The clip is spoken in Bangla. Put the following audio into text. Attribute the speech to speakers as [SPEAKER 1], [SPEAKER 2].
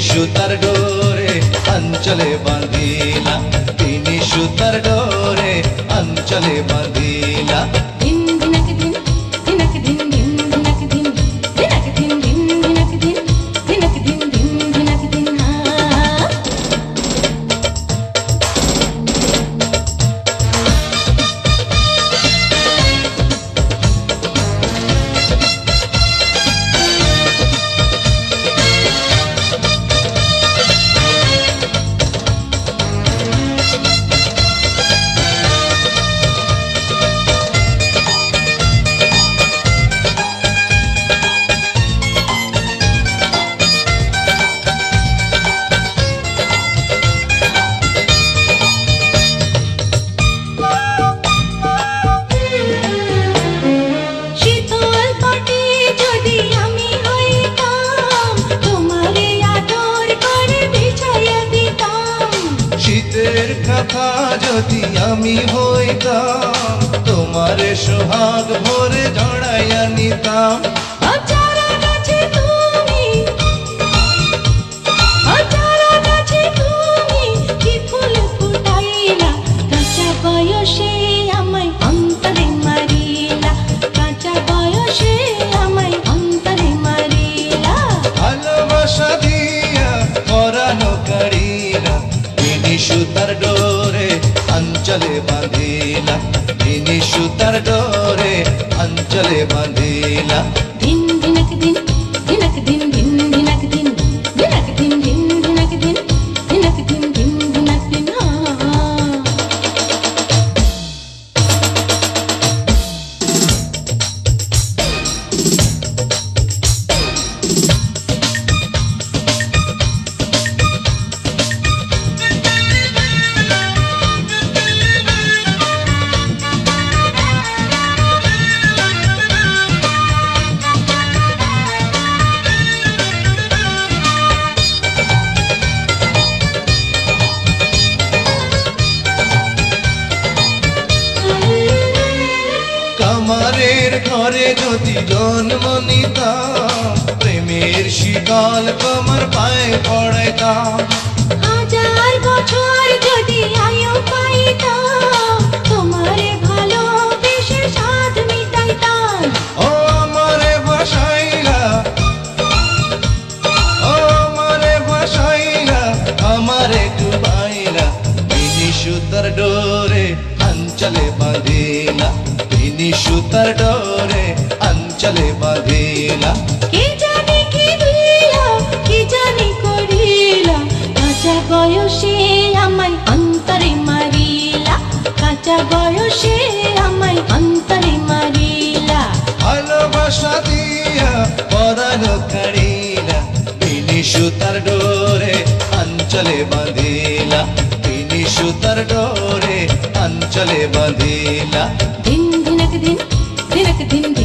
[SPEAKER 1] সুতার ডোরে অঞ্চলে বাঁধিলা তিনি সুতার ডোরে অঞ্চলে বাঁধিলা আমি হইতাম তোমার
[SPEAKER 2] সোহাগ ভরে জড়াইয়া নিতাম। সুতার ডোরে অঞ্চলে ঘরে যদি জন্ম নিতাম প্রেমের শীতল তোমার পায়ে পড়তাম
[SPEAKER 1] হাজার বছর যদি আয়ু পাইতাম
[SPEAKER 2] বাঁধিলা তিনি সুতার ডোরে অঞ্চলে বাঁধিলা
[SPEAKER 1] কে জানি কি দিলা কি জানি করিলা কাঁচা বয়সে আমায় অন্তরে মারিলা কাঁচা বয়সে আমায় অন্তরে মারিলা।
[SPEAKER 2] ভালোবাসা দিয়া তিনি সুতার ডোরে অঞ্চলে বাঁধিলা তিনি সুতার ডোরে चले बंधीला।
[SPEAKER 1] दिन दिनक दिन दिनक दिन